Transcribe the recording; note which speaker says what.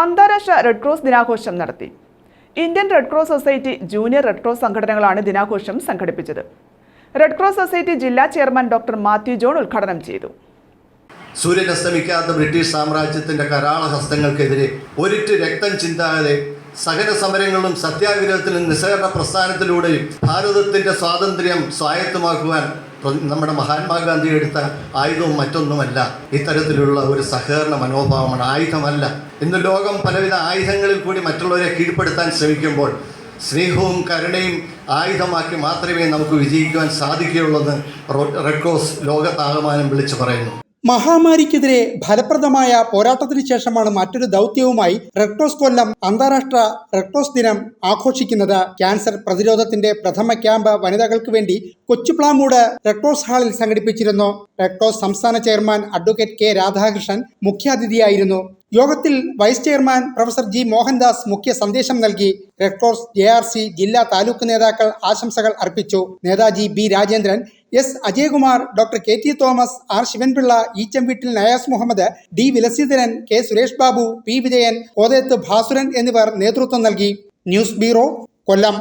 Speaker 1: അന്താരാഷ്ട്ര red cross ദിനാഘോഷം നടത്തി. Indian red cross society junior red cross സംഘടനകളാണ് ദിനാഘോഷം സംഘടിപ്പിച്ചത്. റെഡ് ക്രോസ് സൊസൈറ്റി ജില്ലാ ചെയർമാൻ ഡോക്ടർ മാത്യു ജോൺ ഉദ്ഘാടനം ചെയ്തു.
Speaker 2: സൂര്യൻ അസ്തമിക്കാത്ത ബ്രിട്ടീഷ് സാമ്രാജ്യത്തിന്റെ കരാള ഹസ്തങ്ങൾക്കെതിരെ ഒരിറ്റ് രക്തം ചിന്താതെ സഹന സമരങ്ങളും സത്യാഗ്രഹത്തിലും നിസ്സഹകരണ പ്രസ്ഥാനത്തിലൂടെയും ഭാരതത്തിന്റെ സ്വാതന്ത്ര്യം സ്വായത്തമാക്കുവാൻ നമ്മുടെ മഹാത്മാഗാന്ധി എടുത്ത ആയുധവും മറ്റൊന്നുമല്ല. ഇത്തരത്തിലുള്ള ഒരു സഹകരണ മനോഭാവമാണ് ആയുധമല്ല. ഇന്ന് ലോകം പലവിധ ആയുധങ്ങളിൽ കൂടി മറ്റുള്ളവരെ കീഴ്പ്പെടുത്താൻ ശ്രമിക്കുമ്പോൾ സ്നേഹവും കരുണയും ആയുധമാക്കി മാത്രമേ നമുക്ക് വിജയിക്കുവാൻ സാധിക്കുകയുള്ളൂ എന്ന് റോ- റെഡ് ക്രോസ് ലോകത്താകമാനം വിളിച്ചു പറയുന്നു.
Speaker 3: മഹാമാരിക്കെതിരെ ഫലപ്രദമായ പോരാട്ടത്തിന് ശേഷമാണ് മറ്റൊരു ദൗത്യവുമായി റെക്ടോസ് കൊല്ലം അന്താരാഷ്ട്ര റെക്ടോസ് ദിനം ആഘോഷിക്കുന്നത്. ക്യാൻസർ പ്രതിരോധത്തിന്റെ പ്രഥമ ക്യാമ്പ് വനിതകൾക്ക് വേണ്ടി കൊച്ചുപ്ലാമൂട് റെഡ് ക്രോസ് ഹാളിൽ സംഘടിപ്പിച്ചിരുന്നു. റെക്ടോസ് സംസ്ഥാന ചെയർമാൻ അഡ്വക്കേറ്റ് കെ രാധാകൃഷ്ണൻ മുഖ്യാതിഥിയായിരുന്നു. യോഗത്തിൽ vice chairman professor G Mohandas മുഖ്യ സന്ദേശം നൽകി. റെക്ടോസ് ക്രോസ് ജെ ജില്ലാ താലൂക്ക് നേതാക്കൾ ആശംസകൾ അർപ്പിച്ചു. Netaji B Rajendran S Ajayakumar doctor K T Thomas R Sivanpillai Eechamveettil Nayas Muhammad D Vilasidharan K Suresh Babu P Vijayan Kothayathu Bhasuran എന്നിവർ നേതൃത്വം നൽകി. News bureau Kollam.